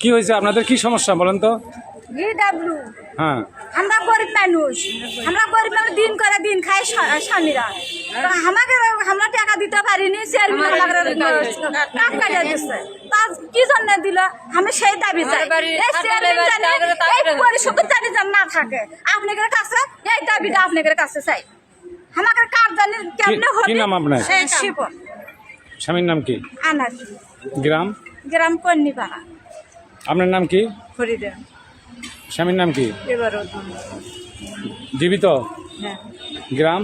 কি হয়েছে? আপনাদের কি সমস্যা বলেন তো? হ্যাঁ। আমরা গরিব মানুষ। আমরা গরিব মানুষ দিন করে দিন খাই স্বামীরা। আমাকে আমরা টাকা দিতে পারিনি চেয়ারম্যান কাট কাটিয়ে দিচ্ছে তা কি জন্য দিল? আমি সেই দাবি চাই। এই চেয়ারম্যান এই পরিষদ জানি যেন না থাকে। আপনাদের কাছে এই দাবিটা আপনাদের কাছে চাই। আমাকে কার জানি কেমনে কি- কি নাম আপনার? স্বামীর নাম কি? আনার গ্রাম? গ্রাম কন্যিপাড়া আপনার নাম কি? ফরিদা। স্বামীর নাম কি? জীবিত? হ্যাঁ। গ্রাম?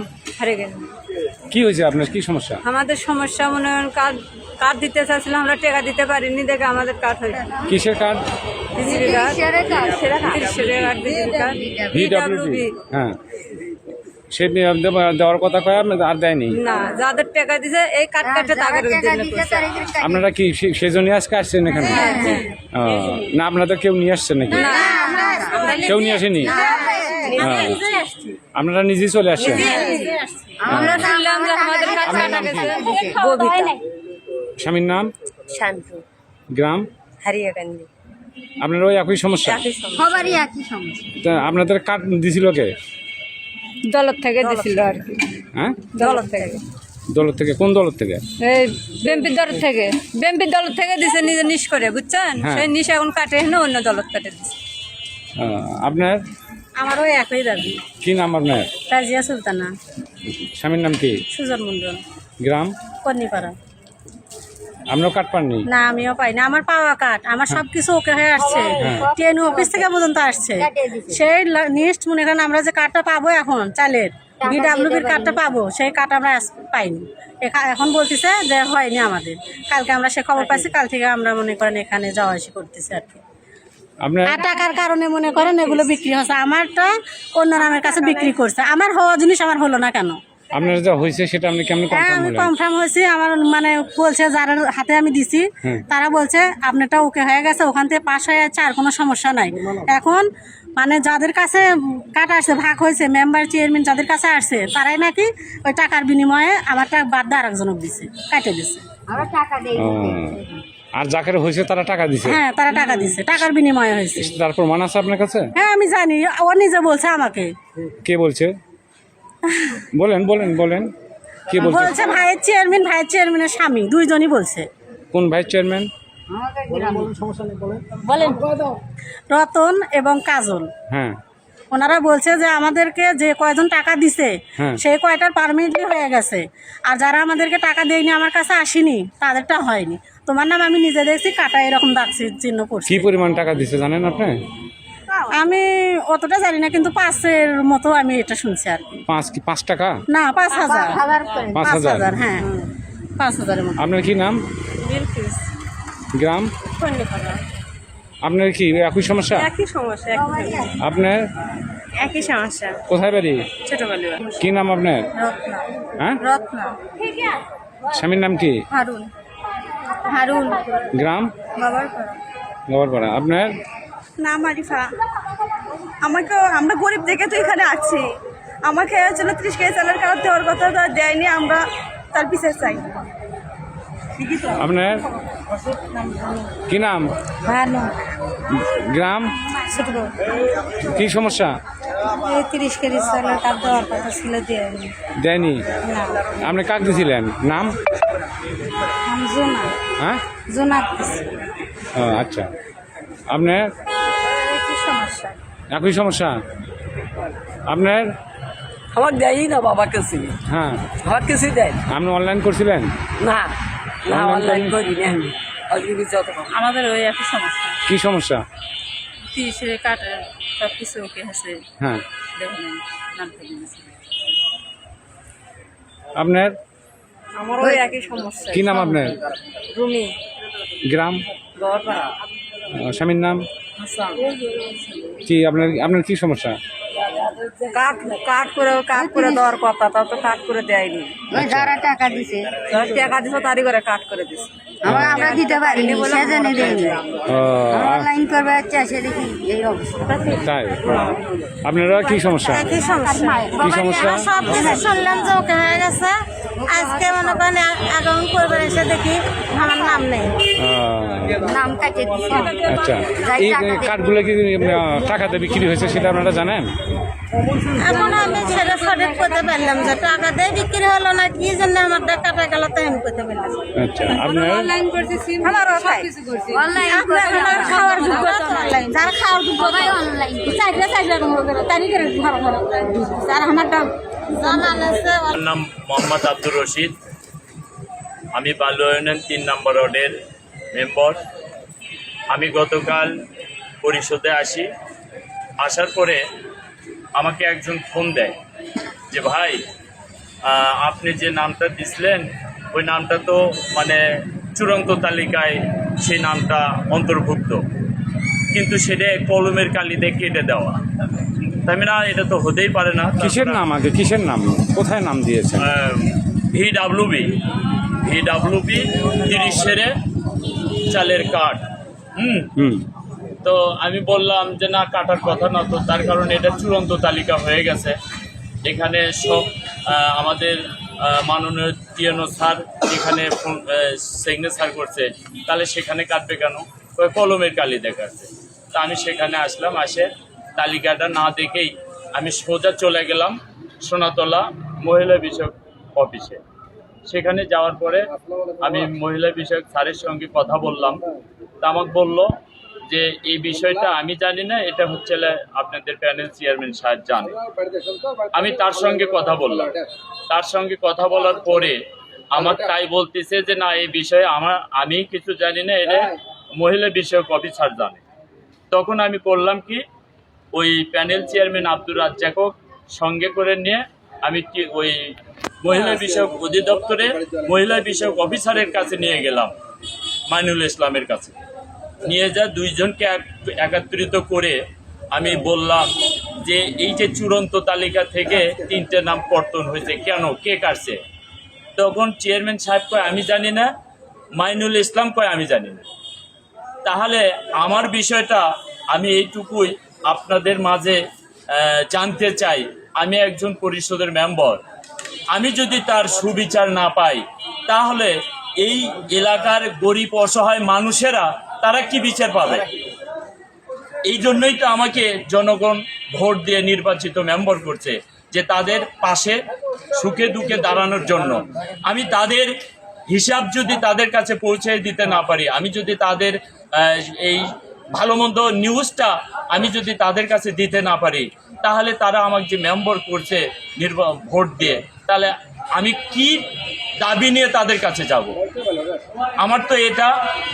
কি হয়েছে আপনার? কি সমস্যা? আমাদের সমস্যা মনে হয় কার্ড কার্ড দিতে চাচ্ছিলাম আমরা টাকা দিতে পারিনি দেখে আমাদের কার্ড হয়েছে কিসের কার্ড কার্ড কার্ড হ্যাঁ। সে দেওয়ার কথা কয় আর দেয়নি। না যাদের টাকা দিছে এই কাটে তাদের আপনারা কি সে- সেজন্যই আজকে আসছেন এখানে? ও, না আপনাদের কেউ নিয়ে আসছেন নাকি? কেউ নিয়ে আসেনি? হ্যাঁ। আপনারা নিজেই চলে আসছেন? আমরা শুনলাম যে আমাদের কার্ড কাটা গেছে স্বামীর নাম? শান্ত। গ্রাম? হারিয়ে কান্দি আপনার ওই একই সমস্যা। সবারই একই সমস্যা। তা আপনাদের কার্ড দিছিল কে? দলত থেকে দিছিল আর কি। হ্যাঁ? দলত থেকে। দলের থেকে কোন দলের থেকে? এই বেম্পির দল থেকে। বেম্পির দল থেকে দিছে নিজে নিশ করে বুঝছেন? হ্যাঁ। সেই নিশ এখন কাটে না অন্য দলত কাটে দিছে। আহ, আপনার? আমারও একই দাবি। কি নাম আপনার? তাজিয়া সুলতানা। স্বামীর নাম কি? সুজন মন্ডল গ্রাম? কন্যিপাড়া আপনারও কার্ড পাননি? না আমিও পাই না আমার পাওয়া কার্ড আমার সব কিছু ওকে হয়ে আসছে। টেন অফিস থেকে পর্যন্ত আসছে। সেই নেক্সট মনে করেন আমরা যে কার্ডটা পাবো এখন চালের বিডাব্লিউবির কার্ডটা পাবো সেই কার্ড আমরা পাইনি। এখন বলতেছে যে হয়নি আমাদের। কালকে আমরা সে খবর পাইছি কাল থেকে আমরা মনে করেন এখানে যাওয়া আসি করতেছি আর কি। আর টাকার কারণে মনে করেন এগুলো বিক্রি হচ্ছে। আমারটা অন্য নামের কাছে বিক্রি করছে। আমার হওয়া জিনিস আমার হলো না কেন? আপনার যা হয়েছে সেটা আপনি কেমন হ্যাঁ কনফার্ম আমি হলেন কনফার্ম হয়েছি। আমার মানে বলছে যারা হাতে আমি দিছি তারা বলছে আপনারটা ওকে হয়ে গেছে ওখান থেকে পাশ হয়ে যাচ্ছে আর কোনো সমস্যা নাই। এখন মানে যাদের কাছে কাটা আসছে ভাগ হয়েছে মেম্বার চেয়ারম্যান যাদের কাছে আসছে তারাই নাকি ওই টাকার বিনিময়ে আমারটা বাদ দিয়ে আরেকজনক দিছে কাটে দিছে। আর যাকে হয়েছে তারা টাকা দিছে? হ্যাঁ তারা টাকা দিছে টাকার বিনিময়ে হয়েছে। তার প্রমাণ আছে আপনার কাছে? হ্যাঁ আমি জানি ও নিজে বলছে আমাকে। কে বলছে? বলেন বলেন বলেন। কে বলছে? বলছে ভাইয়ের চেয়ারম্যান ভাইয়ের চেয়ারম্যানের স্বামী দুইজনই বলছে। কোন ভাইস চেয়ারম্যান বলেন রতন এবং কাজল। হ্যাঁ। ওনারা বলছে যে আমাদেরকে যে কয়জন টাকা দিছে হ্যাঁ। সেই কয়টার পারমিটলি হয়ে গেছে। আর যারা আমাদেরকে টাকা দেয়নি আমার কাছে আসেনি তাদেরটা হয়নি। তোমার নাম আমি নিজে দেখছি কাটা এরকম চি- চিহ্ন করছি কি পরিমাণ টাকা দিছে জানেন আপনি? আমি অতটা জানি না কিন্তু পাঁচের মতো আমি এটা শুনছি আর কি। পাঁচ কি পাঁচ টাকা? না পাঁচ হাজার। পাঁচ হাজার। হ্যাঁ। পাঁচ হাজারের মতো। আপনার কি নাম? গ্রাম? আপনার কি একই সমস্যা? একই সমস্যা আপনার? একই সমস্যা। কোথায় বাড়ি? ছোটবেলা কি নাম আপনার? হ্যাঁ? রত্ন। স্বামীর নাম কি? হারুন। হারুন। গ্রাম? বাবার গোবরপাড়া আপনার? নাম আরিফা আমাকে আমরা গরিব দেখে তো এখানে আছি। আমাকে হচ্ছিল ত্রিশ কেজি চালের কারণ দেওয়ার কথা তো দেয়নি আমরা তার পিছিয়ে চাই। আপনার? কি নাম? গ্রাম? কি সমস্যা? এই তিরিশ কেজি চালের কাপ দেওয়ার কথা ছিল দিয়ে দেয়নি? আপনি কাক দিছিলেন? নাম? জোনা হ্যাঁ? জোনা আচ্ছা। আপনার? সমস্যা? একই সমস্যা? আপনার? আমার দেয়ই না বাবা কিছু হ্যাঁ। আমার কিছুই দেয় আপনি অনলাইন করছিলেন? না। না অনলাইন করেন? করি না আমি। আজকে যত আমাদের ওই একই সমস্যা। কি সমস্যা? তিরিশে কাটে সব কিছু ওকে হয়েছে। হ্যাঁ। দেখুন নাম। আপনার? আমার ওই একই সমস্যা। কি নাম আপনার? রুমি। গ্রাম? গড়পাড়া স্বামীর নাম? হাসান। কি আপনার আপনার কি সমস্যা? কাট কাট করে কাট করে দেওয়ার কথা তা তো কাট করে দেয়নি। যারা টাকা দিছে। যারা টাকা দিছে তারই করে কাট করে দিছে। আমরা আমরা দিতে পারিনি সেজন্য দেয়নি। অনলাইন করবে চাষে দেখি এই অবস্থা। তাই? আপনারা কি সমস্যা? সমস্যা? কি সমস্যা? সব কিছু শুনলাম যে ওকে হয়ে গেছে। আজকে মনে করেন অ্যাকাউন্ট করবেন এসে দেখি আমার নাম নেই। নাম কাটে আচ্ছা এই কার্ডগুলো কি টাকাতে বিক্রি হয়েছে সেটা আপনারা জানেন? এখন আমি সেটা সঠিক করতে পারলাম যে টাকা দিয়ে বিক্রি হলো না কি জন্য আমার টাকাটা গেল তাই আমি করতে পারলাম। আচ্ছা আপনার? আমারও তাই অনলাইন আপনার খাওয়ার যোগ্যতা অনলাইন যারা খাওয়ার যোগ্যতা। অনলাইন চাকরি চাকরি করে তারই করে ঘর ঘর আর আমার আমার নাম মোহাম্মদ আব্দুর রশিদ। আমি বাল্য ইউনিয়ন তিন নম্বর ওয়ার্ডের মেম্বার। আমি গতকাল পরিষদে আসি। আসার পরে আমাকে একজন ফোন দেয় যে, ভাই আপনি যে নামটা দিছিলেন, ওই নামটা তো মানে চূড়ান্ত তালিকায় সেই নামটা অন্তর্ভুক্ত। কিন্তু সেটা কলমের কালি কালিতে কেটে দেওয়া। তাই না? এটা তো হতেই পারে না। কিসের নাম আগে? কিসের নাম? কোথায় নাম দিয়েছেন? ভি ডাব্লিউবি ভি ডাব্লিউবি তিরিশ সেরে চালের কাঠ। হুম? হুম। তো আমি বললাম যে না কাটার কথা না। তো তার কারণে এটা চূড়ান্ত তালিকা হয়ে গেছে। এখানে সব আমাদের মাননীয় টিএনও স্যার এখানে সিগনেচার করছে। তাহলে সেখানে কাটবে কেন? কলমের কালি দেখাচ্ছে। তা আমি সেখানে আসলাম, আসে তালিকাটা না দেখেই আমি সোজা চলে গেলাম সোনাতলা মহিলা বিষয়ক অফিসে। সেখানে যাওয়ার পরে আমি মহিলা বিষয়ক স্যারের সঙ্গে কথা বললাম। তা আমাকে বলল যে, এই বিষয়টা আমি জানি না, এটা হচ্ছে আপনাদের প্যানেল চেয়ারম্যান সাহেব জানে। আমি তার সঙ্গে কথা বললাম। তার সঙ্গে কথা বলার পরে আমার তাই বলতেছে যে, না, এই বিষয়ে আমার, আমি কিছু জানি না, এটা মহিলা বিষয়ক অফিসার জানে। তখন আমি করলাম কি, ওই প্যানেল চেয়ারম্যান আব্দুর রাজ্জাকক সঙ্গে করে নিয়ে আমি কি ওই মহিলা বিষয়ক অধিদপ্তরে মহিলা বিষয়ক অফিসারের কাছে নিয়ে গেলাম, মাইনুল ইসলামের কাছে। নিয়ে যা দুইজনকে এক- একত্রিত করে আমি বললাম যে এই যে চূড়ান্ত তালিকা থেকে তিনটে নাম কর্তন হয়েছে, কেন, কে কাটছে? তখন চেয়ারম্যান সাহেব কয়, আমি জানি না। মাইনুল ইসলাম কয়, আমি জানি না। তাহলে আমার বিষয়টা আমি এইটুকুই আপনাদের মাঝে জানতে চাই। আমি একজন পরিষদের মেম্বার। আমি যদি তার সুবিচার না পাই, তাহলে এই এলাকার গরিব, অসহায় মানুষেরা তারা কি বিচার পাবে? এই জন্যই তো আমাকে জনগণ ভোট দিয়ে নির্বাচিত মেম্বার করছে, যে তাদের পাশে সুখে দুঃখে দাঁড়ানোর জন্য। আমি তাদের হিসাব যদি তাদের কাছে পৌঁছে দিতে না পারি আমি যদি তাদের এই ভালো মন্দ নিউজটা আমি যদি তাদের কাছে দিতে না পারি তাহলে তারা আমাকে যে মেম্বার করছে নির্বা ভোট দিয়ে তাহলে আমি কি দাবি নিয়ে তাদের কাছে যাব? আমার তো এটা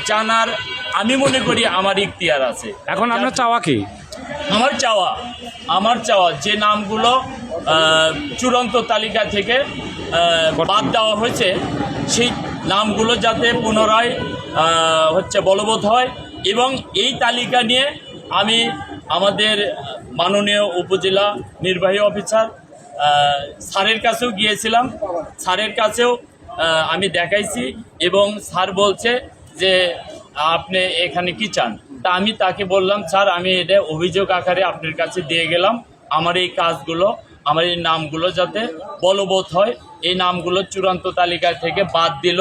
জানার আমি মনে করি আমার ইখতিয়ার আছে। এখন আপনার চাওয়া কি? আমার চাওয়া আমার চাওয়া যে নামগুলো চূড়ান্ত তালিকা থেকে বাদ দেওয়া হয়েছে সেই নামগুলো যাতে পুনরায় হচ্ছে বলবৎ হয় এবং এই তালিকা নিয়ে আমি আমাদের মাননীয় উপজেলা নির্বাহী অফিসার স্যারের কাছেও গিয়েছিলাম। স্যারের কাছেও আমি দেখাইছি এবং স্যার বলছে যে আপনি এখানে কি চান? তা আমি তাকে বললাম, স্যার, আমি এটা অভিযোগ আকারে আপনার কাছে দিয়ে গেলাম। আমার এই কাজগুলো, আমার এই নামগুলো যাতে বলবৎ হয় এই নামগুলো চূড়ান্ত তালিকা থেকে বাদ দিল।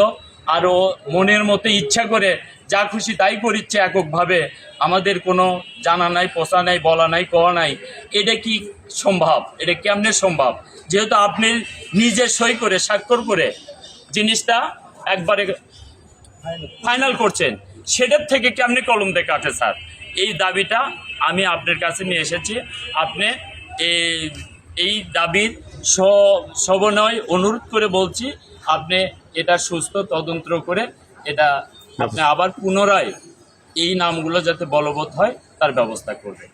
আরও মনের মতো ইচ্ছা করে যা খুশি তাই করিচ্ছে এককভাবে। আমাদের কোনো জানা নাই পোষা নাই, বলা নাই কওয়া নাই। এটা কি সম্ভব? এটা কেমনে সম্ভব? যেহেতু আপনি নিজে সই করে, স্বাক্ষর করে জিনিসটা একবারে ফাইনাল করছেন, সেটার থেকে কেমনি কলম দিয়ে কাটে, স্যার? এই দাবিটা আমি আপনার কাছে নিয়ে এসেছি। আপনি এই এই দাবির সবনয় অনুরোধ করে বলছি, আপনি এটা সুস্থ তদন্ত করে এটা আপনি আবার পুনরায় এই নামগুলো যাতে বলবৎ হয়, তার ব্যবস্থা করবেন।